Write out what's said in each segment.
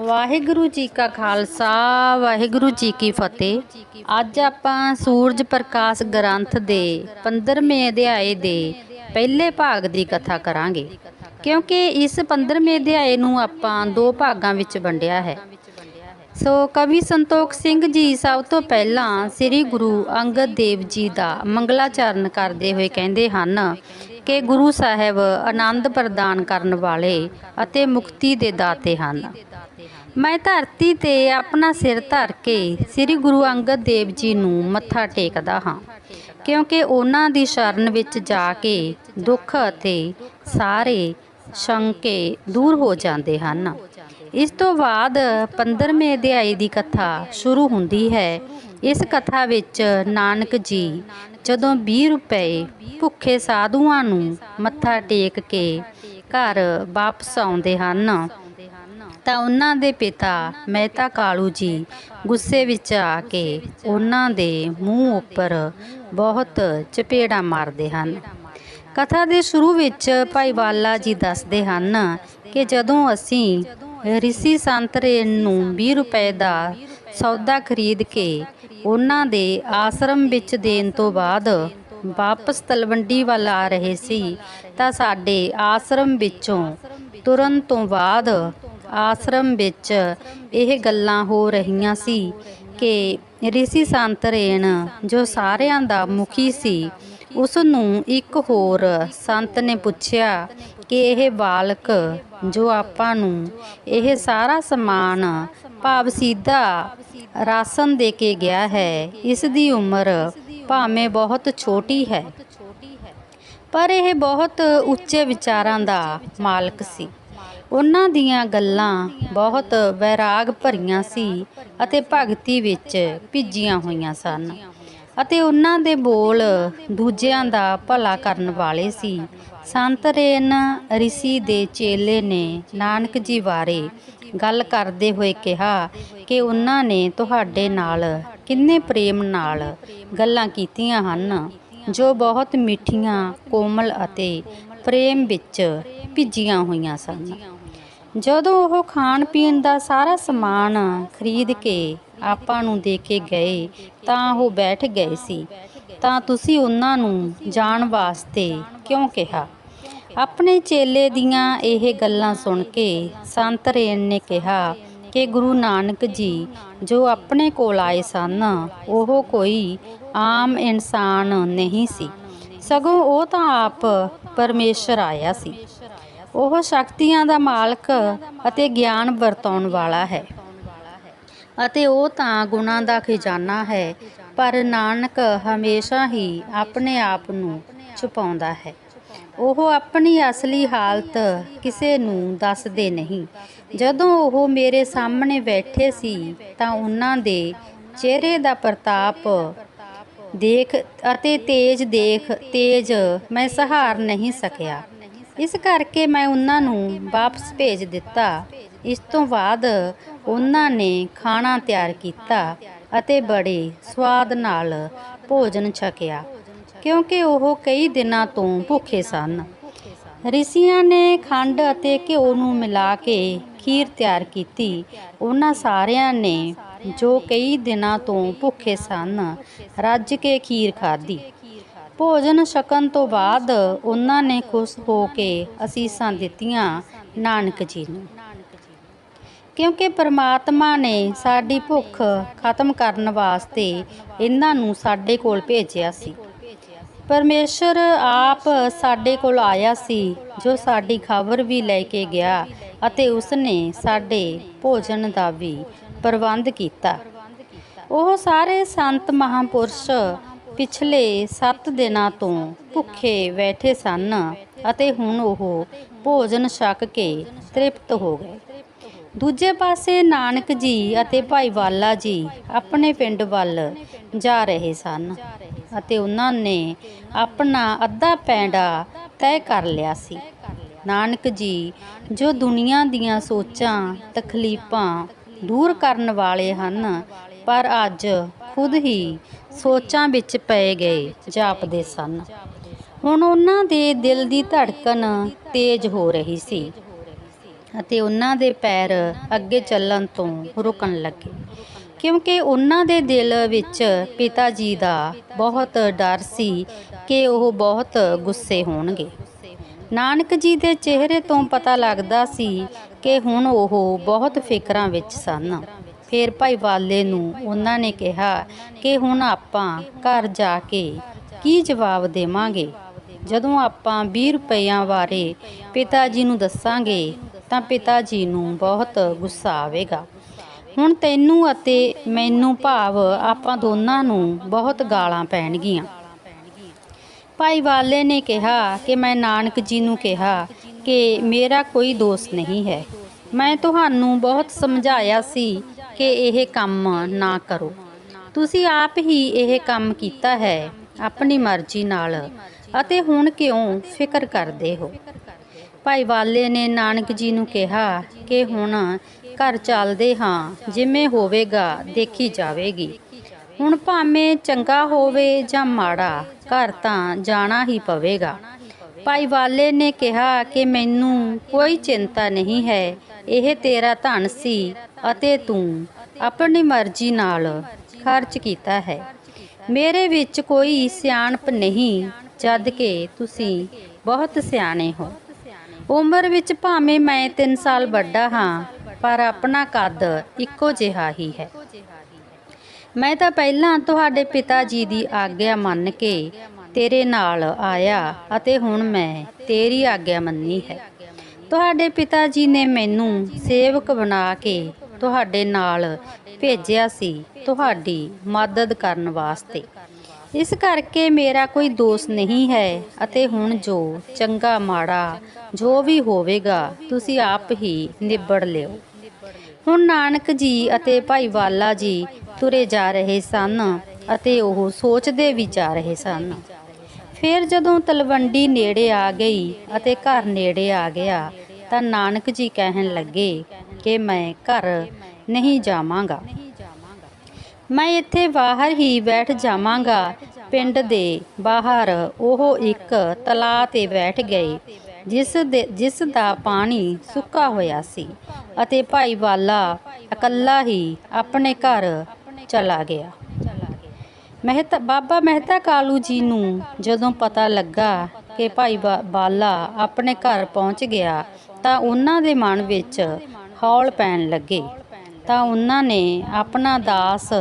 ਵਾਹਿਗੁਰੂ ਜੀ ਕਾ ਖਾਲਸਾ, ਵਾਹਿਗੁਰੂ ਜੀ ਕੀ ਫਤਿਹ। ਅੱਜ ਆਪਾਂ ਸੂਰਜ ਪ੍ਰਕਾਸ਼ ਗ੍ਰੰਥ ਦੇ 15ਵੇਂ ਅਧਿਆਏ ਦੇ ਪਹਿਲੇ ਭਾਗ ਦੀ ਕਥਾ ਕਰਾਂਗੇ। ਕਿਉਂਕਿ ਇਸ 15ਵੇਂ ਅਧਿਆਏ ਨੂੰ ਆਪਾਂ ਦੋ ਭਾਗਾਂ ਵਿੱਚ ਵੰਡਿਆ ਹੈ। ਸੋ ਕਵੀ ਸੰਤੋਖ ਸਿੰਘ ਜੀ ਸਭ ਤੋਂ ਪਹਿਲਾਂ ਸ੍ਰੀ ਗੁਰੂ ਅੰਗਦ ਦੇਵ ਜੀ ਦਾ ਮੰਗਲਾਚਰਨ ਕਰਦੇ ਹੋਏ ਕਹਿੰਦੇ ਹਨ ਕਿ ਗੁਰੂ ਸਾਹਿਬ ਆਨੰਦ ਪ੍ਰਦਾਨ ਕਰਨ ਵਾਲੇ ਅਤੇ ਮੁਕਤੀ ਦੇ ਦਾਤੇ ਹਨ। ਮੈਂ ਧਰਤੀ ਤੇ ਆਪਣਾ ਸਿਰ ਧਰ ਕੇ ਸ੍ਰੀ ਗੁਰੂ ਅੰਗਦ ਦੇਵ ਜੀ ਨੂੰ ਮੱਥਾ ਟੇਕਦਾ ਹਾਂ, ਕਿਉਂਕਿ ਉਹਨਾਂ ਦੀ ਸ਼ਰਨ ਵਿੱਚ ਜਾ ਕੇ ਦੁੱਖ ਅਤੇ ਸਾਰੇ ਸ਼ੰਕੇ ਦੂਰ ਹੋ ਜਾਂਦੇ ਹਨ। ਇਸ ਤੋਂ ਬਾਅਦ 15ਵੇਂ ਅਧਿਆਏ ਦੀ ਕਥਾ ਸ਼ੁਰੂ ਹੁੰਦੀ ਹੈ। ਇਸ ਕਥਾ ਵਿੱਚ ਨਾਨਕ ਜੀ ਜਦੋਂ 20 ਰੁਪਏ ਭੁੱਖੇ ਸਾਧੂਆਂ ਨੂੰ ਮੱਥਾ ਟੇਕ ਕੇ ਘਰ ਵਾਪਸ ਆਉਂਦੇ ਹਨ ਤਾਂ ਉਹਨਾਂ ਦੇ ਪਿਤਾ ਮਹਿਤਾ ਕਾਲੂ ਜੀ ਗੁੱਸੇ ਵਿੱਚ ਆ ਕੇ ਉਹਨਾਂ ਦੇ ਮੂੰਹ ਉੱਪਰ ਬਹੁਤ ਚਪੇੜਾ ਮਾਰਦੇ ਹਨ। ਕਥਾ ਦੇ ਸ਼ੁਰੂ ਵਿੱਚ ਭਾਈ ਬਾਲਾ ਜੀ ਦੱਸਦੇ ਹਨ ਕਿ ਜਦੋਂ ਅਸੀਂ ਰਿਸ਼ੀ ਸੰਤਰੇ ਨੂੰ 20 ਰੁਪਏ ਦਾ ਸੌਦਾ ਖਰੀਦ ਕੇ ਉਹਨਾਂ ਦੇ ਆਸ਼ਰਮ ਵਿੱਚ ਦੇਣ ਤੋਂ ਬਾਅਦ ਵਾਪਸ ਤਲਵੰਡੀ ਵੱਲ ਆ ਰਹੇ ਸੀ ਤਾਂ ਸਾਡੇ ਆਸ਼ਰਮ ਵਿੱਚੋਂ ਤੁਰਨ ਤੋਂ ਬਾਅਦ ਆਸ਼ਰਮ ਵਿੱਚ ਇਹ ਗੱਲਾਂ ਹੋ ਰਹੀਆਂ ਸੀ ਕਿ ਰਿਸ਼ੀ ਸੰਤਰੇਣ ਜੋ ਸਾਰਿਆਂ ਦਾ ਮੁਖੀ ਸੀ ਉਸ ਨੂੰ ਇੱਕ ਹੋਰ ਸੰਤ ਨੇ ਪੁੱਛਿਆ ਕਿ ਇਹ ਬਾਲਕ ਜੋ ਆਪਾਂ ਨੂੰ ਇਹ ਸਾਰਾ ਸਮਾਨ ਭਾਵ ਸਿੱਧਾ ਰਾਸ਼ਨ ਦੇ ਕੇ ਗਿਆ ਹੈ, ਇਸ ਦੀ ਉਮਰ ਭਾਵੇਂ ਬਹੁਤ ਛੋਟੀ ਹੈ। ਪਰ ਇਹ ਬਹੁਤ ਉੱਚੇ ਵਿਚਾਰਾਂ ਦਾ ਮਾਲਕ ਸੀ। ਉਹਨਾਂ ਦੀਆਂ ਗੱਲਾਂ ਬਹੁਤ ਵੈਰਾਗ ਭਰੀਆਂ ਸੀ ਅਤੇ ਭਗਤੀ ਵਿੱਚ ਭਿੱਜੀਆਂ ਹੋਈਆਂ ਸਨ ਅਤੇ ਉਹਨਾਂ ਦੇ ਬੋਲ ਦੂਜਿਆਂ ਦਾ ਭਲਾ ਕਰਨ ਵਾਲੇ ਸੀ। ਸੰਤ ਰੇਨ ਰਿਸ਼ੀ ਦੇ ਚੇਲੇ ਨੇ ਨਾਨਕ ਜੀ ਬਾਰੇ ਗੱਲ ਕਰਦੇ ਹੋਏ ਕਿਹਾ ਕਿ ਉਹਨਾਂ ਨੇ ਤੁਹਾਡੇ ਨਾਲ ਕਿੰਨੇ ਪ੍ਰੇਮ ਨਾਲ ਗੱਲਾਂ ਕੀਤੀਆਂ ਹਨ, ਜੋ ਬਹੁਤ ਮਿੱਠੀਆਂ, ਕੋਮਲ ਅਤੇ ਪ੍ਰੇਮ ਵਿੱਚ ਭਿੱਜੀਆਂ ਹੋਈਆਂ ਸਨ। ਜਦੋਂ ਉਹ ਖਾਣ ਪੀਣ ਦਾ ਸਾਰਾ ਸਮਾਨ ਖਰੀਦ ਕੇ ਆਪਾਂ ਨੂੰ ਦੇ ਕੇ ਗਏ, ਤਾਂ ਉਹ ਬੈਠ ਗਏ ਸੀ। ਤਾਂ ਤੁਸੀਂ ਉਹਨਾਂ ਨੂੰ ਜਾਣ ਵਾਸਤੇ ਕਿਉਂ ਕਿਹਾ? ਆਪਣੇ ਚੇਲੇ ਦੀਆਂ ਇਹ ਗੱਲਾਂ ਸੁਣ ਕੇ ਸੰਤ ਰੇਨ ਨੇ ਕਿਹਾ ਕਿ ਗੁਰੂ ਨਾਨਕ ਜੀ ਜੋ ਆਪਣੇ ਕੋਲ ਆਏ ਸਨ, ਉਹ ਕੋਈ ਆਮ ਇਨਸਾਨ ਨਹੀਂ ਸੀ। ਸਗੋਂ ਉਹ ਤਾਂ ਆਪ ਪਰਮੇਸ਼ਰ ਆਇਆ ਸੀ। ਉਹ ਸ਼ਕਤੀਆਂ ਦਾ ਮਾਲਕ ਅਤੇ ਗਿਆਨ ਵਰਤਾਉਣ ਵਾਲਾ ਹੈ। ਅਤੇ ਉਹ ਤਾਂ ਗੁਣਾਂ ਦਾ ਖਜ਼ਾਨਾ ਹੈ, ਪਰ ਨਾਨਕ ਹਮੇਸ਼ਾ ਹੀ ਆਪਣੇ ਆਪ ਨੂੰ ਛੁਪਾਉਂਦਾ ਹੈ। ਉਹ ਆਪਣੀ ਅਸਲੀ ਹਾਲਤ ਕਿਸੇ ਨੂੰ ਦੱਸਦੇ ਨਹੀਂ। ਜਦੋਂ ਉਹ ਮੇਰੇ ਸਾਹਮਣੇ ਬੈਠੇ ਸੀ, ਤਾਂ ਉਹਨਾਂ ਦੇ ਚਿਹਰੇ ਦਾ ਪ੍ਰਤਾਪ ਦੇਖ ਅਤੇ ਤੇਜ ਦੇਖ ਤੇਜ ਮੈਂ ਸਹਾਰ ਨਹੀਂ ਸਕਿਆ। ਇਸ ਕਰਕੇ ਮੈਂ ਉਹਨਾਂ ਨੂੰ ਵਾਪਸ ਭੇਜ ਦਿੱਤਾ। ਇਸ ਤੋਂ ਬਾਅਦ ਉਹਨਾਂ ਨੇ ਖਾਣਾ ਤਿਆਰ ਕੀਤਾ ਅਤੇ ਬੜੇ ਸਵਾਦ ਨਾਲ ਭੋਜਨ ਛਕਿਆ, ਕਿਉਂਕਿ ਉਹ ਕਈ ਦਿਨਾਂ ਤੋਂ ਭੁੱਖੇ ਸਨ। ਰਿਸ਼ੀਆਂ ਨੇ ਖੰਡ ਅਤੇ ਘਿਓ ਨੂੰ ਮਿਲਾ ਕੇ ਖੀਰ ਤਿਆਰ ਕੀਤੀ। ਉਹਨਾਂ ਸਾਰਿਆਂ ਨੇ, ਜੋ ਕਈ ਦਿਨਾਂ ਤੋਂ ਭੁੱਖੇ ਸਨ, ਰੱਜ ਕੇ ਖੀਰ ਖਾਧੀ। ਭੋਜਨ ਛਕਣ ਤੋਂ ਬਾਅਦ ਉਹਨਾਂ ਨੇ ਖੁਸ਼ ਹੋ ਕੇ ਅਸੀਸਾਂ ਦਿੱਤੀਆਂ ਨਾਨਕ ਜੀ ਨੂੰ। ਕਿਉਂਕਿ ਪਰਮਾਤਮਾ ਨੇ ਸਾਡੀ ਭੁੱਖ ਖਤਮ ਕਰਨ ਵਾਸਤੇ ਇਹਨਾਂ ਨੂੰ ਸਾਡੇ ਕੋਲ ਭੇਜਿਆ ਸੀ। ਪਰਮੇਸ਼ਰ ਆਪ ਸਾਡੇ ਕੋਲ ਆਇਆ ਸੀ, ਜੋ ਸਾਡੀ ਖਬਰ ਵੀ ਲੈ ਕੇ ਗਿਆ ਅਤੇ ਉਸਨੇ ਸਾਡੇ ਭੋਜਨ ਦਾ ਵੀ ਪ੍ਰਬੰਧ ਕੀਤਾ। ਉਹ ਸਾਰੇ ਸੰਤ ਮਹਾਪੁਰਸ਼ ਪਿਛਲੇ 7 ਦਿਨਾਂ ਤੋਂ ਭੁੱਖੇ ਬੈਠੇ ਸਨ ਅਤੇ ਹੁਣ ਉਹ ਭੋਜਨ ਛਕ ਕੇ ਤ੍ਰਿਪਤ ਹੋ ਗਏ। ਦੂਜੇ ਪਾਸੇ ਨਾਨਕ ਜੀ ਅਤੇ ਭਾਈ ਵਾਲਾ ਜੀ ਆਪਣੇ ਪਿੰਡ ਵੱਲ ਜਾ ਰਹੇ ਸਨ ਅਤੇ ਉਹਨਾਂ ਨੇ ਆਪਣਾ ਅੱਧਾ ਪੈਂਡਾ ਤੈਅ ਕਰ ਲਿਆ ਸੀ। ਨਾਨਕ ਜੀ ਜੋ ਦੁਨੀਆ ਦੀਆਂ ਸੋਚਾਂ, ਤਕਲੀਫਾਂ ਦੂਰ ਕਰਨ ਵਾਲੇ ਹਨ, ਪਰ ਅੱਜ ਖੁਦ ਹੀ ਸੋਚਾਂ ਵਿੱਚ ਪਏ ਗਏ, ਜਾਪਦੇ ਸਨ। ਹੁਣ ਉਹਨਾਂ ਦੇ ਦਿਲ ਦੀ ਧੜਕਨ ਤੇਜ਼ ਹੋ ਰਹੀ ਸੀ ਅਤੇ ਉਹਨਾਂ ਦੇ ਪੈਰ ਅੱਗੇ ਚੱਲਣ ਤੋਂ ਰੁਕਣ ਲੱਗੇ। ਕਿਉਂਕਿ ਉਹਨਾਂ ਦੇ ਦਿਲ ਵਿੱਚ ਪਿਤਾ ਜੀ ਦਾ ਬਹੁਤ ਡਰ ਸੀ ਕਿ ਉਹ ਬਹੁਤ ਗੁੱਸੇ ਹੋਣਗੇ। ਨਾਨਕ ਜੀ ਦੇ ਚਿਹਰੇ ਤੋਂ ਪਤਾ ਲੱਗਦਾ ਸੀ ਕਿ ਹੁਣ ਉਹ ਬਹੁਤ ਫਿਕਰਾਂ ਵਿੱਚ ਸਨ। ਫਿਰ ਭਾਈ ਵਾਲੇ ਨੂੰ ਉਹਨਾਂ ਨੇ ਕਿਹਾ ਕਿ ਹੁਣ ਆਪਾਂ ਘਰ ਜਾ ਕੇ ਕੀ ਜਵਾਬ ਦੇਵਾਂਗੇ? ਜਦੋਂ ਆਪਾਂ 20 ਰੁਪਈਆਂ ਬਾਰੇ ਪਿਤਾ ਜੀ ਨੂੰ ਦੱਸਾਂਗੇ, ਤਾਂ ਪਿਤਾ ਜੀ ਨੂੰ ਬਹੁਤ ਗੁੱਸਾ ਆਵੇਗਾ। ਹੁਣ ਤੈਨੂੰ ਅਤੇ ਮੈਨੂੰ ਭਾਵ ਆਪਾਂ ਦੋਨਾਂ ਨੂੰ ਬਹੁਤ ਗਾਲਾਂ ਪੈਣਗੀਆਂ। ਭਾਈ ਵਾਲੇ ਨੇ ਕਿਹਾ ਕਿ ਮੈਂ ਨਾਨਕ ਜੀ ਨੂੰ ਕਿਹਾ ਕਿ ਮੇਰਾ ਕੋਈ ਦੋਸਤ ਨਹੀਂ ਹੈ। ਮੈਂ ਤੁਹਾਨੂੰ ਬਹੁਤ ਸਮਝਾਇਆ ਸੀ ਕਿ ਇਹ ਕੰਮ ਨਾ ਕਰੋ। ਤੁਸੀਂ ਆਪ ਹੀ ਇਹ ਕੰਮ ਕੀਤਾ ਹੈ, ਆਪਣੀ ਮਰਜ਼ੀ ਨਾਲ। ਅਤੇ ਹੁਣ ਕਿਉਂ ਫਿਕਰ ਕਰਦੇ ਹੋ? ਭਾਈ ਵਾਲੇ ਨੇ ਨਾਨਕ ਜੀ ਨੂੰ ਕਿਹਾ ਕਿ ਹੁਣ ਘਰ ਚੱਲਦੇ ਹਾਂ, ਜਿਵੇਂ ਹੋਵੇਗਾ, ਦੇਖੀ ਜਾਵੇਗੀ। ਹੁਣ ਭਾਵੇਂ ਚੰਗਾ ਹੋਵੇ ਜਾਂ ਮਾੜਾ, ਘਰ ਤਾਂ ਜਾਣਾ ਹੀ ਪਵੇਗਾ। ਭਾਈ ਵਾਲੇ ਨੇ ਕਿਹਾ ਕਿ ਮੈਨੂੰ ਕੋਈ ਚਿੰਤਾ ਨਹੀਂ ਹੈ, ਇਹ ਤੇਰਾ ਧਨ ਸੀ ਅਤੇ ਤੂੰ ਆਪਣੀ ਮਰਜ਼ੀ ਨਾਲ ਖਰਚ ਕੀਤਾ ਹੈ। ਮੇਰੇ ਵਿੱਚ ਕੋਈ ਸਿਆਣਪ ਨਹੀਂ, ਜਦ ਕਿ ਤੁਸੀਂ ਬਹੁਤ ਸਿਆਣੇ ਹੋ। ਉਮਰ ਵਿੱਚ ਭਾਵੇਂ ਮੈਂ 3 ਸਾਲ ਵੱਡਾ ਹਾਂ, ਪਰ ਆਪਣਾ ਕੱਦ ਇੱਕੋ ਜਿਹਾ ਹੀ ਹੈ। ਮੈਂ ਤਾਂ ਪਹਿਲਾਂ ਤੁਹਾਡੇ ਪਿਤਾ ਜੀ ਦੀ ਆਗਿਆ ਮੰਨ ਕੇ ਤੇਰੇ ਨਾਲ ਆਇਆ ਅਤੇ ਹੁਣ ਮੈਂ ਤੇਰੀ ਆਗਿਆ ਮੰਨੀ ਹੈ। ਤੁਹਾਡੇ ਪਿਤਾ ਜੀ ਨੇ ਮੈਨੂੰ ਸੇਵਕ ਬਣਾ ਕੇ ਤੁਹਾਡੇ ਨਾਲ ਭੇਜਿਆ ਸੀ ਤੁਹਾਡੀ ਮਦਦ ਕਰਨ ਵਾਸਤੇ। ਇਸ ਕਰਕੇ ਮੇਰਾ ਕੋਈ ਦੋਸ਼ ਨਹੀਂ ਹੈ ਅਤੇ ਹੁਣ ਜੋ ਚੰਗਾ ਮਾੜਾ ਜੋ ਵੀ ਹੋਵੇਗਾ, ਤੁਸੀਂ ਆਪ ਹੀ ਨਿਬੜ ਲਿਓ। ਹੁਣ ਨਾਨਕ ਜੀ ਅਤੇ ਭਾਈ ਵਾਲਾ ਜੀ ਤੁਰੇ ਜਾ ਰਹੇ ਸਨ ਅਤੇ ਉਹ ਸੋਚਦੇ ਵੀ ਜਾ ਰਹੇ ਸਨ। ਫਿਰ ਜਦੋਂ ਤਲਵੰਡੀ ਨੇੜੇ ਆ ਗਈ ਅਤੇ ਘਰ ਨੇੜੇ ਆ ਗਿਆ ਤਾਂ ਨਾਨਕ ਜੀ ਕਹਿਣ ਲੱਗੇ ਕਿ ਮੈਂ ਘਰ ਨਹੀਂ ਜਾਵਾਂਗਾ। ਮੈਂ ਇੱਥੇ ਬਾਹਰ ਹੀ ਬੈਠ ਜਾਵਾਂਗਾ। ਪਿੰਡ ਦੇ ਬਾਹਰ ਉਹ ਇੱਕ ਤਲਾਅ ਤੇ ਬੈਠ ਗਏ, ਜਿਸ ਦੇ, ਜਿਸ ਦਾ ਪਾਣੀ ਸੁੱਕਾ ਹੋਇਆ ਸੀ ਅਤੇ ਭਾਈ ਵਾਲਾ ਇਕੱਲਾ ਹੀ ਆਪਣੇ ਘਰ ਚਲਾ ਗਿਆ। ਮਹਿਤਾ, ਬਾਬਾ ਮਹਿਤਾ ਕਾਲੂ ਜੀ ਨੂੰ ਜਦੋਂ ਪਤਾ ਲੱਗਾ ਕਿ ਭਾਈ ਬਾ- ਬਾਲਾ ਆਪਣੇ ਘਰ ਪਹੁੰਚ ਗਿਆ ਤਾਂ ਉਹਨਾਂ ਦੇ ਮਨ ਵਿੱਚ ਹੌਲ ਪੈਣ ਲੱਗੇ ਤਾਂ ਉਹਨਾਂ ਨੇ ਆਪਣਾ ਦਾਸ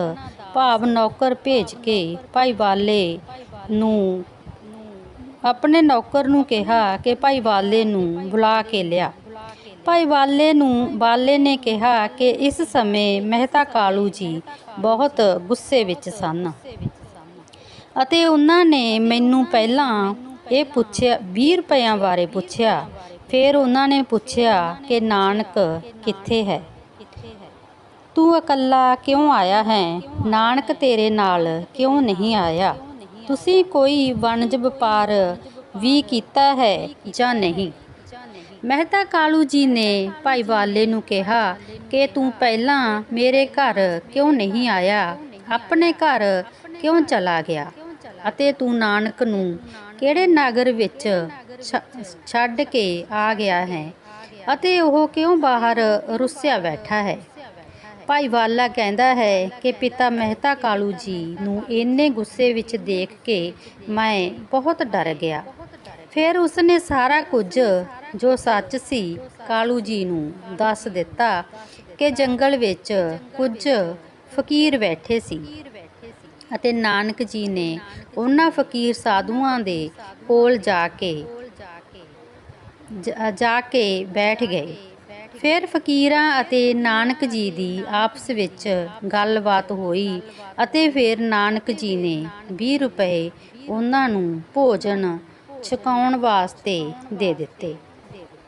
ਭਾਵ ਨੌਕਰ ਭੇਜ ਕੇ ਭਾਈ ਵਾਲੇ ਨੂੰ ਆਪਣੇ ਨੌਕਰ ਨੂੰ ਕਿਹਾ ਕਿ ਭਾਈ ਵਾਲੇ ਨੂੰ ਬੁਲਾ ਕੇ ਲਿਆ। ਭਾਈ ਵਾਲੇ ਨੂੰ ਬਾਲੇ ਨੇ ਕਿਹਾ ਕਿ ਇਸ ਸਮੇਂ ਮਹਿਤਾ ਕਾਲੂ ਜੀ ਬਹੁਤ ਗੁੱਸੇ ਵਿੱਚ ਸਨ ਅਤੇ ਉਹਨਾਂ ਨੇ ਮੈਨੂੰ ਪਹਿਲਾਂ ਇਹ ਪੁੱਛਿਆ 20 ਰੁਪਇਆਂ ਬਾਰੇ ਪੁੱਛਿਆ ਫਿਰ ਉਹਨਾਂ ਨੇ ਪੁੱਛਿਆ ਕਿ ਨਾਨਕ ਕਿੱਥੇ ਹੈ? ਤੂੰ ਇਕੱਲਾ ਕਿਉਂ ਆਇਆ ਹੈ? ਨਾਨਕ ਤੇਰੇ ਨਾਲ ਕਿਉਂ ਨਹੀਂ ਆਇਆ? ਤੁਸੀਂ ਕੋਈ ਵਣਜ ਵਪਾਰ ਵੀ ਕੀਤਾ ਹੈ ਜਾਂ ਨਹੀਂ? ਮਹਿਤਾ ਕਾਲੂ ਜੀ ਨੇ ਭਾਈ ਵਾਲੇ ਨੂੰ ਕਿਹਾ ਕਿ ਤੂੰ ਪਹਿਲਾਂ ਮੇਰੇ ਘਰ ਕਿਉਂ ਨਹੀਂ ਆਇਆ? ਆਪਣੇ ਘਰ ਕਿਉਂ ਚਲਾ ਗਿਆ? ਅਤੇ ਤੂੰ ਨਾਨਕ ਨੂੰ ਕਿਹੜੇ ਨਗਰ ਵਿੱਚ ਛੱਡ ਕੇ ਆ ਗਿਆ ਹੈ ਅਤੇ ਉਹ ਕਿਉਂ ਬਾਹਰ ਰੁੱਸਿਆ ਬੈਠਾ ਹੈ? ਭਾਈ ਵਾਲਾ ਕਹਿੰਦਾ ਹੈ ਕਿ ਪਿਤਾ ਮਹਿਤਾ ਕਾਲੂ ਜੀ ਨੂੰ ਇੰਨੇ ਗੁੱਸੇ ਵਿੱਚ ਦੇਖ ਕੇ ਮੈਂ ਬਹੁਤ ਡਰ ਗਿਆ। ਫਿਰ ਉਸਨੇ ਸਾਰਾ ਕੁਝ ਜੋ ਸੱਚ ਸੀ ਕਾਲੂ ਜੀ ਨੂੰ ਦੱਸ ਦਿੱਤਾ ਕਿ ਜੰਗਲ ਵਿੱਚ ਕੁਝ ਫਕੀਰ ਬੈਠੇ ਸੀ ਅਤੇ ਨਾਨਕ ਜੀ ਨੇ ਉਹਨਾਂ ਫਕੀਰ ਸਾਧੂਆਂ ਦੇ ਕੋਲ ਜਾ ਕੇ ਜਾ ਕੇ ਬੈਠ ਗਏ। ਫਿਰ ਫਕੀਰਾਂ ਅਤੇ ਨਾਨਕ ਜੀ ਦੀ ਆਪਸ ਵਿੱਚ ਗੱਲਬਾਤ ਹੋਈ ਅਤੇ ਫਿਰ ਨਾਨਕ ਜੀ ਨੇ 20 ਰੁਪਏ ਉਹਨਾਂ ਨੂੰ ਭੋਜਨ ਛਕਾਉਣ ਵਾਸਤੇ ਦੇ ਦਿੱਤੇ।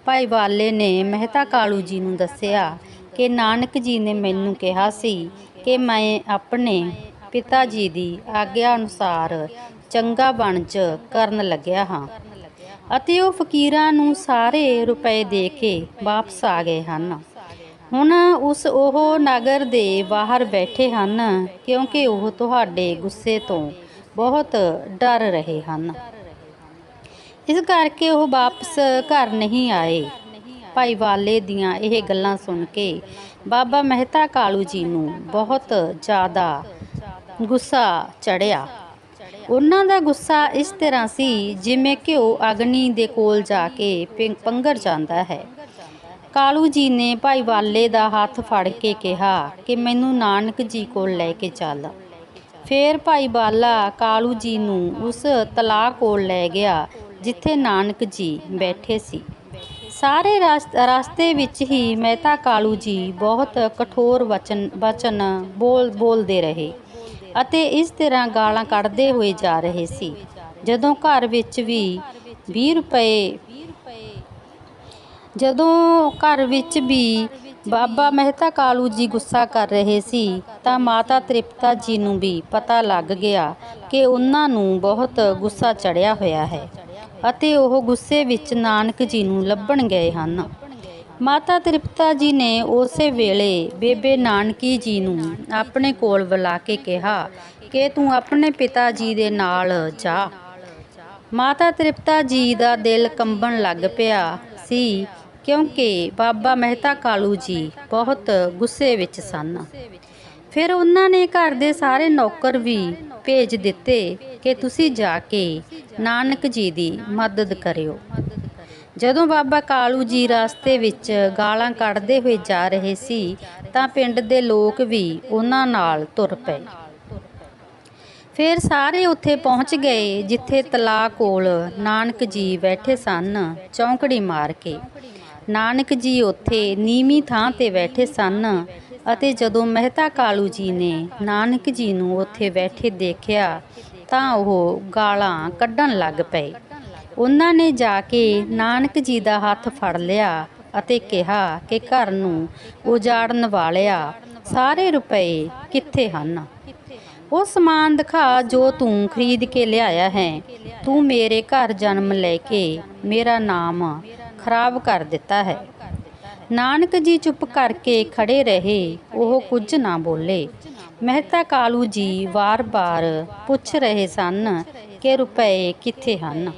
ਭਾਈ ਵਾਲੇ ਨੇ ਮਹਿਤਾ ਕਾਲੂ ਜੀ ਨੂੰ ਦੱਸਿਆ ਕਿ ਨਾਨਕ ਜੀ ਨੇ ਮੈਨੂੰ ਕਿਹਾ ਸੀ ਕਿ ਮੈਂ ਆਪਣੇ ਪਿਤਾ ਜੀ ਦੀ ਆਗਿਆ ਅਨੁਸਾਰ ਚੰਗਾ ਵਣਜ ਕਰਨ ਲੱਗਿਆ ਹਾਂ। ਅਤੇ ਉਹ ਫਕੀਰਾਂ ਨੂੰ ਸਾਰੇ ਰੁਪਏ ਦੇ ਕੇ ਵਾਪਸ ਆ ਗਏ ਹਨ। ਹੁਣ ਉਸ ਉਹ ਨਗਰ ਦੇ ਬਾਹਰ ਬੈਠੇ ਹਨ, ਕਿਉਂਕਿ ਉਹ ਤੁਹਾਡੇ ਗੁੱਸੇ ਤੋਂ ਬਹੁਤ ਡਰ ਰਹੇ ਹਨ। ਇਸ ਕਰਕੇ ਉਹ ਵਾਪਸ ਘਰ ਨਹੀਂ ਆਏ। ਭਾਈ ਵਾਲੇ ਦੀਆਂ ਇਹ ਗੱਲਾਂ ਸੁਣ ਕੇ ਬਾਬਾ ਮਹਿਤਾ ਕਾਲੂ ਜੀ ਨੂੰ ਬਹੁਤ ਜ਼ਿਆਦਾ ਗੁੱਸਾ ਚੜਿਆ ਉਹਨਾਂ ਦਾ ਗੁੱਸਾ ਇਸ ਤਰ੍ਹਾਂ ਸੀ ਜਿਵੇਂ ਘਿਓ ਅਗਨੀ ਦੇ ਕੋਲ ਜਾ ਕੇ ਪਿੰ- ਜਾਂਦਾ ਹੈ। ਕਾਲੂ ਜੀ ਨੇ ਭਾਈ ਵਾਲੇ ਦਾ ਹੱਥ ਫੜ ਕੇ ਕਿਹਾ ਕਿ ਮੈਨੂੰ ਨਾਨਕ ਜੀ ਕੋਲ ਲੈ ਕੇ ਚੱਲ। ਫਿਰ ਭਾਈ ਬਾਲਾ ਕਾਲੂ ਜੀ ਨੂੰ ਉਸ ਤਲਾਅ ਕੋਲ ਲੈ ਗਿਆ ਜਿੱਥੇ ਨਾਨਕ ਜੀ ਬੈਠੇ ਸੀ। ਸਾਰੇ ਰਾਸ- ਰਸਤੇ ਵਿੱਚ ਹੀ ਮਹਿਤਾ ਕਾਲੂ ਜੀ ਬਹੁਤ ਕਠੋਰ ਵਚਨ ਵਚਨ ਬੋਲ ਬੋਲਦੇ ਰਹੇ। ਅਤੇ ਇਸ ਤਰ੍ਹਾਂ ਗਾਲਾਂ ਕੱਢਦੇ ਹੋਏ ਜਾ ਰਹੇ ਸੀ। ਜਦੋਂ ਘਰ ਵਿੱਚ ਵੀ 20 ਰੁਪਏ ਜਦੋਂ ਘਰ ਵਿੱਚ ਵੀ ਬਾਬਾ ਮਹਿਤਾ ਕਾਲੂ ਜੀ ਗੁੱਸਾ ਕਰ ਰਹੇ ਸੀ, ਤਾਂ ਮਾਤਾ ਤ੍ਰਿਪਤਾ ਜੀ ਨੂੰ ਵੀ ਪਤਾ ਲੱਗ ਗਿਆ ਕਿ ਉਹਨਾਂ ਨੂੰ ਬਹੁਤ ਗੁੱਸਾ ਚੜਿਆ ਹੋਇਆ ਹੈ ਅਤੇ ਉਹ ਗੁੱਸੇ ਵਿੱਚ ਨਾਨਕ ਜੀ ਨੂੰ ਲੱਭਣ ਗਏ ਹਨ। ਮਾਤਾ ਤ੍ਰਿਪਤਾ ਜੀ ਨੇ ਉਸੇ ਵੇਲੇ ਬੇਬੇ ਨਾਨਕੀ ਜੀ ਨੂੰ ਆਪਣੇ ਕੋਲ ਬੁਲਾ ਕੇ ਕਿਹਾ ਕਿ ਤੂੰ ਆਪਣੇ ਪਿਤਾ ਜੀ ਦੇ ਨਾਲ ਜਾ। ਮਾਤਾ ਤ੍ਰਿਪਤਾ ਜੀ ਦਾ ਦਿਲ ਕੰਬਣ ਲੱਗ ਪਿਆ ਸੀ ਕਿਉਂਕਿ ਬਾਬਾ ਮਹਿਤਾ ਕਾਲੂ ਜੀ ਬਹੁਤ ਗੁੱਸੇ ਵਿੱਚ ਸਨ। ਫਿਰ ਉਹਨਾਂ ਨੇ ਘਰ ਦੇ ਸਾਰੇ ਨੌਕਰ ਵੀ ਭੇਜ ਦਿੱਤੇ ਕਿ ਤੁਸੀਂ ਜਾ ਕੇ ਨਾਨਕ ਜੀ ਦੀ ਮਦਦ ਕਰਿਓ। ਜਦੋਂ ਬਾਬਾ ਕਾਲੂ ਜੀ ਰਸਤੇ ਵਿੱਚ ਗਾਲਾਂ ਕੱਢਦੇ ਹੋਏ ਜਾ ਰਹੇ ਸੀ, ਤਾਂ ਪਿੰਡ ਦੇ ਲੋਕ ਵੀ ਉਹਨਾਂ ਨਾਲ ਤੁਰ ਪਏ। ਫਿਰ ਸਾਰੇ ਉੱਥੇ ਪਹੁੰਚ ਗਏ, ਜਿੱਥੇ ਤਲਾਅ ਕੋਲ ਨਾਨਕ ਜੀ ਬੈਠੇ ਸਨ, ਚੌਂਕੜੀ ਮਾਰ ਕੇ। ਨਾਨਕ ਜੀ ਉੱਥੇ ਨੀਵੀਂ ਥਾਂ ਤੇ ਬੈਠੇ ਸਨ ਅਤੇ ਜਦੋਂ ਮਹਿਤਾ ਕਾਲੂ ਜੀ ਨੇ ਨਾਨਕ ਜੀ ਨੂੰ ਉੱਥੇ ਬੈਠੇ ਦੇਖਿਆ, ਤਾਂ ਉਹ ਗਾਲਾਂ ਕੱਢਣ ਲੱਗ ਪਏ। ਉਹਨਾਂ ਨੇ ਜਾ ਕੇ ਨਾਨਕ ਜੀ ਦਾ ਹੱਥ ਫੜ ਲਿਆ ਅਤੇ ਕਿਹਾ ਕਿ ਘਰ ਨੂੰ ਉਜਾੜਨ ਵਾਲਿਆ, ਸਾਰੇ ਰੁਪਏ ਕਿੱਥੇ ਹਨ? ਉਹ ਸਮਾਨ ਦਿਖਾ, ਜੋ ਤੂੰ ਖਰੀਦ ਕੇ ਲਿਆਇਆ ਹੈ, ਤੂੰ ਮੇਰੇ ਘਰ ਜਨਮ ਲੈ ਕੇ ਮੇਰਾ ਨਾਮ ਖਰਾਬ ਕਰ ਦਿੱਤਾ ਹੈ। ਨਾਨਕ ਜੀ ਚੁੱਪ ਕਰਕੇ ਖੜੇ ਰਹੇ, ਉਹ ਕੁਝ ਨਾ ਬੋਲੇ। ਮਹਿਤਾ ਕਾਲੂ ਜੀ ਵਾਰ-ਵਾਰ ਪੁੱਛ ਰਹੇ ਸਨ ਕਿ ਰੁਪਏ ਕਿੱਥੇ ਹਨ?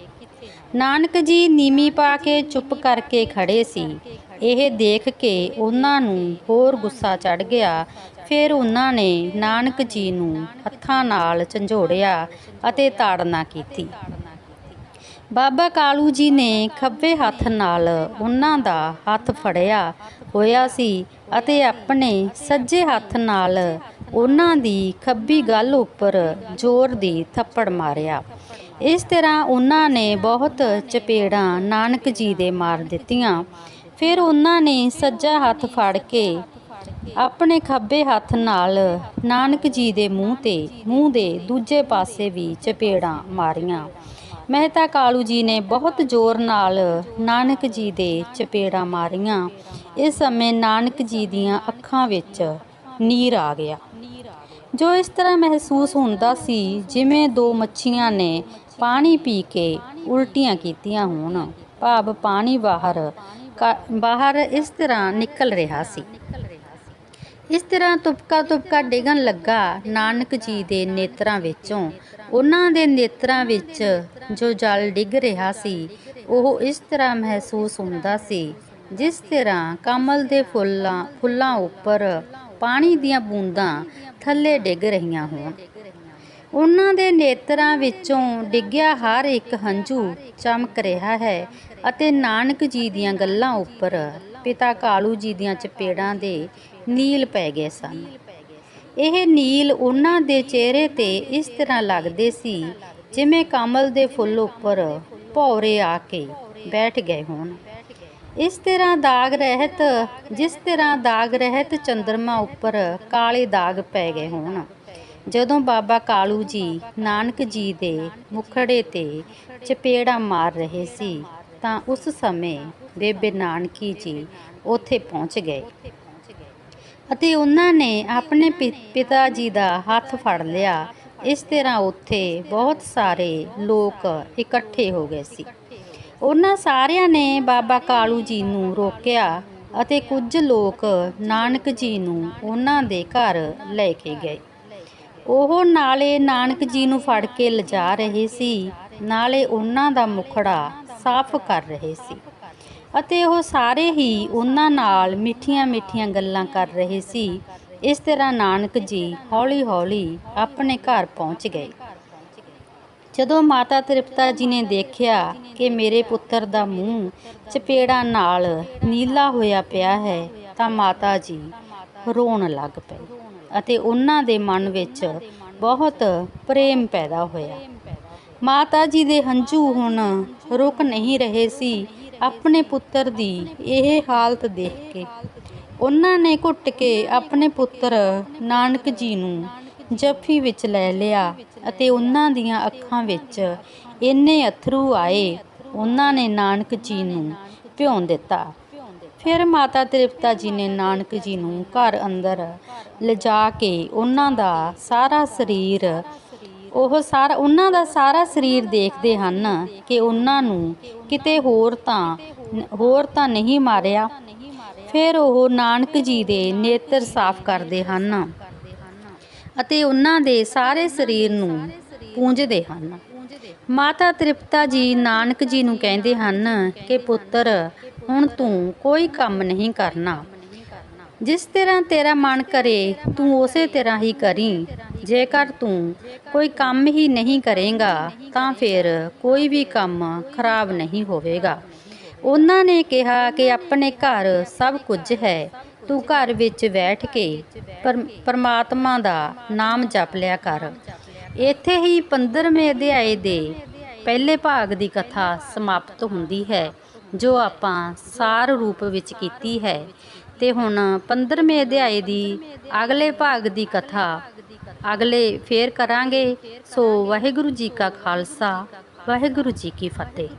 ਨਾਨਕ ਜੀ ਨੀਮੀ ਪਾ ਕੇ ਚੁੱਪ ਕਰਕੇ ਖੜੇ ਸੀ। ਇਹ ਦੇਖ ਕੇ ਉਹਨਾਂ ਨੂੰ ਹੋਰ ਗੁੱਸਾ ਚੜ ਗਿਆ। ਫਿਰ ਉਹਨਾਂ ਨੇ ਨਾਨਕ ਜੀ ਨੂੰ ਹੱਥਾਂ ਨਾਲ ਝੰਜੋੜਿਆ ਅਤੇ ਤਾੜਨਾ ਕੀਤੀ। ਬਾਬਾ ਕਾਲੂ ਜੀ ਨੇ ਖੱਬੇ ਹੱਥ ਨਾਲ ਉਹਨਾਂ ਦਾ ਹੱਥ ਫੜਿਆ ਹੋਇਆ ਸੀ ਅਤੇ ਆਪਣੇ ਸੱਜੇ ਹੱਥ ਨਾਲ ਉਹਨਾਂ ਦੀ ਖੱਬੀ ਗੱਲ ਉੱਪਰ ਜ਼ੋਰ ਦੀ ਥੱਪੜ ਮਾਰਿਆ। ਇਸ ਤਰ੍ਹਾਂ ਉਹਨਾਂ ਨੇ ਬਹੁਤ ਚਪੇੜਾਂ ਨਾਨਕ ਜੀ ਦੇ ਮਾਰ ਦਿੱਤੀਆਂ। ਫਿਰ ਉਹਨਾਂ ਨੇ ਸੱਜਾ ਹੱਥ ਫੜ ਕੇ ਆਪਣੇ ਖੱਬੇ ਹੱਥ ਨਾਲ ਨਾਨਕ ਜੀ ਦੇ ਮੂੰਹ ਤੇ, ਮੂੰਹ ਦੇ ਦੂਜੇ ਪਾਸੇ ਵੀ ਚਪੇੜਾਂ ਮਾਰੀਆਂ। ਮਹਿਤਾ ਕਾਲੂ ਜੀ ਨੇ ਬਹੁਤ ਜ਼ੋਰ ਨਾਲ ਨਾਨਕ ਜੀ ਦੇ ਚਪੇੜਾਂ ਮਾਰੀਆਂ। ਇਸ ਸਮੇਂ ਨਾਨਕ ਜੀ ਦੀਆਂ ਅੱਖਾਂ ਵਿੱਚ ਨੀਰ ਆ ਗਿਆ। ਜੋ ਇਸ ਤਰ੍ਹਾਂ ਮਹਿਸੂਸ ਹੁੰਦਾ ਸੀ, ਜਿਵੇਂ ਦੋ ਮੱਛੀਆਂ ਨੇ ਪਾਣੀ ਪੀ ਕੇ ਉਲਟੀਆਂ ਕੀਤੀਆਂ ਹੋਣ। ਭਾਵ ਪਾਣੀ ਬਾਹਰ ਕ- ਬਾਹਰ ਇਸ ਤਰ੍ਹਾਂ ਨਿਕਲ ਰਿਹਾ ਸੀ। ਇਸ ਤਰ੍ਹਾਂ ਤੁਪਕਾ ਤੁਪਕਾ ਡਿੱਗਣ ਲੱਗਾ ਨਾਨਕ ਜੀ ਦੇ ਨੇਤਰਾਂ ਵਿੱਚੋਂ। ਉਹਨਾਂ ਦੇ ਨੇਤਰਾਂ ਵਿੱਚ ਜੋ ਜਲ ਡਿੱਗ ਰਿਹਾ ਸੀ, ਉਹ ਇਸ ਤਰ੍ਹਾਂ ਮਹਿਸੂਸ ਹੁੰਦਾ ਸੀ, ਜਿਸ ਤਰ੍ਹਾਂ ਕਮਲ ਦੇ ਫੁੱਲਾਂ ਫੁੱਲਾਂ ਉੱਪਰ ਪਾਣੀ ਦੀਆਂ ਬੂੰਦਾਂ ਥੱਲੇ ਡਿੱਗ ਰਹੀਆਂ ਹੋਣ। ਉਹਨਾਂ ਦੇ ਨੇਤਰਾਂ ਵਿੱਚੋਂ ਡਿੱਗਿਆ ਹਰ ਇੱਕ ਹੰਝੂ ਚਮਕ ਰਿਹਾ ਹੈ ਅਤੇ ਨਾਨਕ ਜੀ ਦੀਆਂ ਗੱਲਾਂ ਉੱਪਰ ਪਿਤਾ ਕਾਲੂ ਜੀ ਦੀਆਂ ਚਪੇੜਾਂ ਦੇ ਨੀਲ ਪੈ ਗਏ ਸਨ। ਇਹ ਨੀਲ ਉਹਨਾਂ ਦੇ ਚਿਹਰੇ ਤੇ ਇਸ ਤਰ੍ਹਾਂ ਲੱਗਦੇ ਸੀ ਜਿਵੇਂ ਕਮਲ ਦੇ ਫੁੱਲ ਉੱਪਰ ਭੌਰੇ ਆ ਕੇ ਬੈਠ ਗਏ ਹੋਣ। ਇਸ ਤਰ੍ਹਾਂ ਦਾਗ ਰਹਿਤ, ਜਿਸ ਤਰ੍ਹਾਂ ਦਾਗ ਰਹਿਤ ਚੰਦਰਮਾ ਉੱਪਰ ਕਾਲੇ ਦਾਗ ਪੈ ਗਏ ਹੋਣ। ਜਦੋਂ ਬਾਬਾ ਕਾਲੂ ਜੀ ਨਾਨਕ ਜੀ ਦੇ ਮੁਖੜੇ ਤੇ ਚਪੇੜਾ ਮਾਰ ਰਹੇ ਸੀ, ਤਾਂ ਉਸ ਸਮੇਂ ਬੇਬੇ ਨਾਨਕੀ ਜੀ ਉੱਥੇ ਪਹੁੰਚ ਗਏ। ਅਤੇ ਉਹਨਾਂ ਨੇ ਆਪਣੇ ਪਿ- ਪਿਤਾ ਜੀ ਦਾ ਹੱਥ ਫੜ ਲਿਆ। ਇਸ ਤਰ੍ਹਾਂ ਉੱਥੇ ਬਹੁਤ ਸਾਰੇ ਲੋਕ ਇਕੱਠੇ ਹੋ ਗਏ ਸੀ। ਉਹਨਾਂ ਸਾਰਿਆਂ ਨੇ ਬਾਬਾ ਕਾਲੂ ਜੀ ਨੂੰ ਰੋਕਿਆ ਅਤੇ ਕੁਝ ਲੋਕ ਨਾਨਕ ਜੀ ਨੂੰ ਉਹਨਾਂ ਦੇ ਘਰ ਲੈ ਕੇ ਗਏ। ਉਹ ਨਾਲੇ ਨਾਨਕ ਜੀ ਨੂੰ ਫੜ ਕੇ ਲਿਜਾ ਰਹੇ ਸੀ, ਨਾਲੇ ਉਹਨਾਂ ਦਾ ਮੁਖੜਾ ਸਾਫ਼ ਕਰ ਰਹੇ ਸੀ ਅਤੇ ਉਹ ਸਾਰੇ ਹੀ ਉਹਨਾਂ ਨਾਲ ਮਿੱਠੀਆਂ-ਮਿੱਠੀਆਂ ਗੱਲਾਂ ਕਰ ਰਹੇ ਸੀ। ਇਸ ਤਰ੍ਹਾਂ ਨਾਨਕ ਜੀ ਹੌਲੀ-ਹੌਲੀ ਆਪਣੇ ਘਰ ਪਹੁੰਚ ਗਏ। ਜਦੋਂ ਮਾਤਾ ਤ੍ਰਿਪਤਾ ਜੀ ਨੇ ਦੇਖਿਆ ਕਿ ਮੇਰੇ ਪੁੱਤਰ ਦਾ ਮੂੰਹ ਚਪੇੜਾਂ ਨਾਲ ਨੀਲਾ ਹੋਇਆ ਪਿਆ ਹੈ ਤਾਂ ਮਾਤਾ ਜੀ ਰੋਣ ਲੱਗ ਪਏ ਅਤੇ ਉਹਨਾਂ ਦੇ ਮਨ ਵਿੱਚ ਬਹੁਤ ਪ੍ਰੇਮ ਪੈਦਾ ਹੋਇਆ। ਮਾਤਾ ਜੀ ਦੇ ਹੰਝੂ ਹੁਣ ਰੁਕ ਨਹੀਂ ਰਹੇ ਸੀ ਆਪਣੇ ਪੁੱਤਰ ਦੀ ਇਹ ਹਾਲਤ ਦੇਖ ਕੇ। ਉਹਨਾਂ ਨੇ ਘੁੱਟ ਕੇ ਆਪਣੇ ਪੁੱਤਰ ਨਾਨਕ ਜੀ ਨੂੰ ਜੱਫੀ ਵਿੱਚ ਲੈ ਲਿਆ ਅਤੇ ਉਹਨਾਂ ਦੀਆਂ ਅੱਖਾਂ ਵਿੱਚ ਇੰਨੇ ਅਥਰੂ ਆਏ। ਉਹਨਾਂ ਨੇ ਨਾਨਕ ਜੀ ਨੂੰ ਭਿਉਂ ਦਿੱਤਾ। ਫਿਰ ਮਾਤਾ ਤ੍ਰਿਪਤਾ ਜੀ ਨੇ ਨਾਨਕ ਜੀ ਨੂੰ ਘਰ ਅੰਦਰ ਲਿਜਾ ਕੇ ਉਹਨਾਂ ਦਾ ਸਾਰਾ ਸਰੀਰ, ਉਹ ਸਾਰਾ, ਉਹਨਾਂ ਦਾ ਸਾਰਾ ਸਰੀਰ ਦੇਖਦੇ ਹਨ ਕਿ ਉਹਨਾਂ ਨੂੰ ਕਿਤੇ ਹੋਰ ਤਾਂ ਹੋਰ ਤਾਂ ਨਹੀਂ ਮਾਰਿਆ। ਫਿਰ ਉਹ ਨਾਨਕ ਜੀ ਦੇ ਨੇਤਰ ਸਾਫ਼ ਕਰਦੇ ਹਨ ਅਤੇ ਉਹਨਾਂ ਦੇ ਸਾਰੇ ਸਰੀਰ ਨੂੰ ਪੂੰਝਦੇ ਹਨ। ਮਾਤਾ ਤ੍ਰਿਪਤਾ ਜੀ ਨਾਨਕ ਜੀ ਨੂੰ ਕਹਿੰਦੇ ਹਨ ਕਿ ਪੁੱਤਰ, ਹੁਣ ਤੂੰ ਕੋਈ ਕੰਮ ਨਹੀਂ ਕਰਨਾ। ਜਿਸ ਤਰ੍ਹਾਂ ਤੇਰਾ ਮਨ ਕਰੇ, ਤੂੰ ਉਸੇ ਤਰ੍ਹਾਂ ਹੀ ਕਰੀ। ਜੇਕਰ ਤੂੰ ਕੋਈ ਕੰਮ ਹੀ ਨਹੀਂ ਕਰੇਗਾ, ਤਾਂ ਫਿਰ ਕੋਈ ਵੀ ਕੰਮ ਖਰਾਬ ਨਹੀਂ ਹੋਵੇਗਾ। ਉਹਨਾਂ ਨੇ ਕਿਹਾ ਕਿ ਆਪਣੇ ਘਰ ਸਭ ਕੁਝ ਹੈ। ਤੂੰ ਘਰ ਵਿੱਚ ਬੈਠ ਕੇ ਪਰ- ਪਰਮਾਤਮਾ ਦਾ ਨਾਮ ਜਪ ਲਿਆ ਕਰ। ਇੱਥੇ ਹੀ 15ਵੇਂ ਅਧਿਆਏ ਦੇ ਪਹਿਲੇ ਭਾਗ ਦੀ ਕਥਾ ਸਮਾਪਤ ਹੁੰਦੀ ਹੈ, ਜੋ ਆਪਾਂ ਸਾਰ ਰੂਪ ਵਿੱਚ ਕੀਤੀ ਹੈ। ਤੇ ਹੁਣ 15ਵੇਂ ਅਧਿਆਏ ਦੀ ਅਗਲੇ ਭਾਗ ਦੀ ਕਥਾ ਅਗਲੇ ਫੇਰ ਕਰਾਂਗੇ। ਸੋ ਵਾਹਿਗੁਰੂ ਜੀ ਕਾ ਖਾਲਸਾ, ਵਾਹਿਗੁਰੂ ਜੀ ਕੀ ਫਤਿਹ।